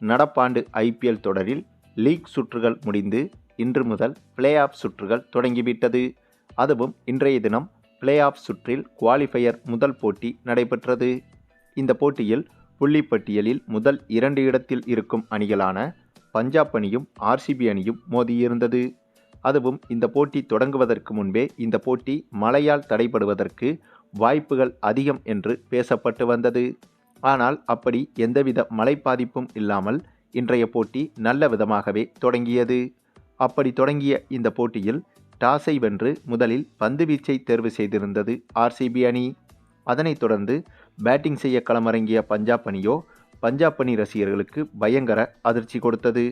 நடப்பாண்டு ஐபிஎல் தொடரில் லீக் சுற்றுகள் முடிந்து இன்று முதல் பிளே ஆஃப் சுற்றுகள் தொடங்கிவிட்டது. அதுவும் இன்றைய தினம் பிளே ஆஃப் சுற்றில் குவாலிஃபையர் முதல் போட்டி நடைபெற்றது. இந்த போட்டியில் புள்ளிப்பட்டியலில் முதல் இரண்டு இடத்தில் இருக்கும் அணிகளான பஞ்சாப் அணியும் ஆர்சிபி அணியும் மோதியிருந்தது. அதுவும் இந்த போட்டி தொடங்குவதற்கு முன்பே இந்த போட்டி மழையால் தடைபடுவதற்கு வாய்ப்புகள் அதிகம் என்று பேசப்பட்டு வந்தது. ஆனால் அப்படி எந்தவித மழை பாதிப்பும் இல்லாமல் இன்றைய போட்டி நல்ல விதமாகவே தொடங்கியது. அப்படி தொடங்கிய இந்த போட்டியில் டாஸை வென்று முதலில் பந்துவீச்சை தேர்வு செய்திருந்தது ஆர்சிபி அணி. அதனைத் தொடர்ந்து பேட்டிங் செய்ய களமிறங்கிய பஞ்சாப் அணியோ பஞ்சாப் அணி ரசிகர்களுக்கு பயங்கர அதிர்ச்சி கொடுத்தது.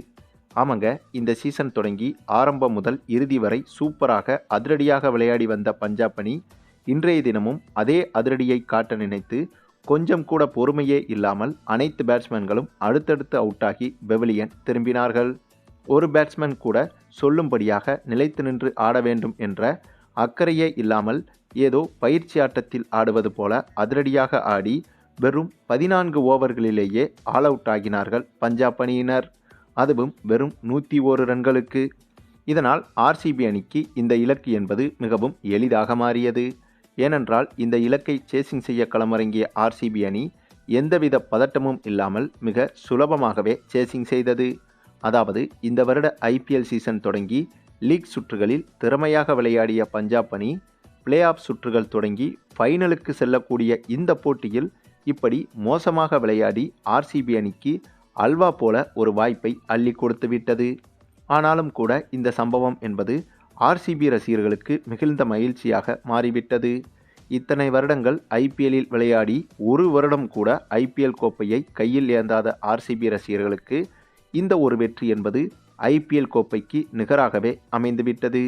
ஆமாங்க இந்த சீசன் தொடங்கி ஆரம்பம் முதல் இறுதி வரை சூப்பராக அதிரடியாக விளையாடி வந்த பஞ்சாப் அணி இன்றைய தினமும் அதே அதிரடியை காட்ட நினைத்து கொஞ்சம் கூட பொறுமையே இல்லாமல் அனைத்து பேட்ஸ்மேன்களும் அடுத்தடுத்து அவுட்டாகி பெவிலியன் திரும்பினார்கள். ஒரு பேட்ஸ்மேன் கூட சொல்லும்படியாக நிலைத்து நின்று ஆட வேண்டும் என்ற அக்கறையே இல்லாமல் ஏதோ பயிற்சி ஆட்டத்தில் ஆடுவது போல அதிரடியாக ஆடி வெறும் பதினான்கு ஓவர்களிலேயே ஆல் அவுட் ஆகினார்கள் பஞ்சாப் அணியினர். அதுவும் வெறும் நூற்றி ஓரு ரன்களுக்கு. இதனால் ஆர்சிபி அணிக்கு இந்த இலக்கு என்பது மிகவும் எளிதாக மாறியது. ஏனென்றால் இந்த இலக்கை சேசிங் செய்ய களமிறங்கிய ஆர்சிபி அணி எந்தவித பதட்டமும் இல்லாமல் மிக சுலபமாகவே சேசிங் செய்தது. அதாவது இந்த வருட ஐபிஎல் சீசன் தொடங்கி லீக் சுற்றுகளில் திறமையாக விளையாடிய பஞ்சாப் அணி பிளே ஆஃப் சுற்றுகள் தொடங்கி ஃபைனலுக்கு செல்லக்கூடிய இந்த போட்டியில் இப்படி மோசமாக விளையாடி ஆர்சிபி அணிக்கு அல்வா போல ஒரு வாய்ப்பை அள்ளி கொடுத்து விட்டது. ஆனாலும் கூட இந்த சம்பவம் என்பது ஆர்சிபி ரசிகர்களுக்கு மிகுந்த மகிழ்ச்சியாக மாறிவிட்டது. இத்தனை வருடங்கள் ஐபிஎல்லில் விளையாடி ஒரு வருடம் கூட ஐபிஎல் கோப்பையை கையில் ஏந்தாத ஆர்சிபி ரசிகர்களுக்கு இந்த ஒரு வெற்றி என்பது ஐபிஎல் கோப்பைக்கு நிகராகவே அமைந்துவிட்டது.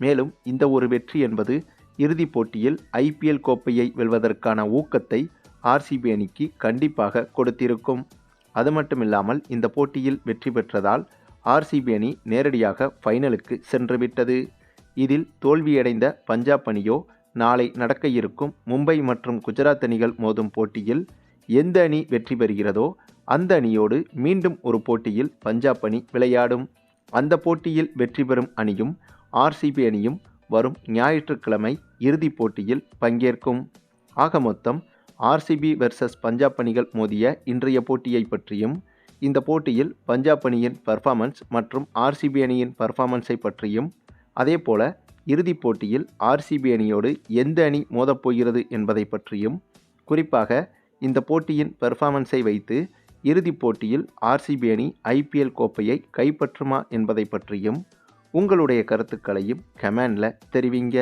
மேலும் இந்த ஒரு வெற்றி என்பது இறுதிப் போட்டியில் ஐபிஎல் கோப்பையை வெல்வதற்கான ஊக்கத்தை ஆர்சிபி அணிக்கு கண்டிப்பாக கொடுத்திருக்கும். அது மட்டுமில்லாமல் இந்த போட்டியில் வெற்றி பெற்றதால் ஆர்சிபி அணி நேரடியாக ஃபைனலுக்கு சென்றுவிட்டது. இதில் தோல்வியடைந்த பஞ்சாப் அணியோ நாளை நடக்க இருக்கும் மும்பை மற்றும் குஜராத் அணிகள் மோதும் போட்டியில் எந்த அணி வெற்றி பெறுகிறதோ அந்த அணியோடு மீண்டும் ஒரு போட்டியில் பஞ்சாப் அணி விளையாடும். அந்த போட்டியில் வெற்றி பெறும் அணியும் ஆர்சிபி அணியும் வரும் ஞாயிற்றுக்கிழமை இறுதிப் போட்டியில் பங்கேற்கும். ஆக மொத்தம் ஆர்சிபி வெர்சஸ் பஞ்சாப் அணிகள் மோதிய இன்றைய போட்டியை பற்றியும் இந்த போட்டியில் பஞ்சாப் அணியின் பர்ஃபார்மன்ஸ் மற்றும் ஆர்சிபி அணியின் பர்ஃபார்மன்ஸை பற்றியும் அதேபோல இறுதிப் போட்டியில் ஆர்சிபி அணியோடு எந்த அணி மோதப்போகிறது என்பதை பற்றியும் குறிப்பாக இந்த போட்டியின் பெர்ஃபார்மன்ஸை வைத்து இறுதிப் போட்டியில் ஆர்சிபி அணி ஐபிஎல் கோப்பையை கைப்பற்றுமா என்பதை பற்றியும் உங்களுடைய கருத்துக்களையும் கமெண்டில் தெரிவிங்க.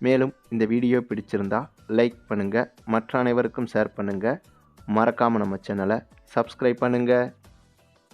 மேலும் இந்த வீடியோ பிடிச்சிருந்தா லைக் பண்ணுங்கள் மற்ற அனைவருக்கும் ஷேர் பண்ணுங்கள் மறக்காமல் நம்ம சேனலை சப்ஸ்கிரைப் பண்ணுங்கள்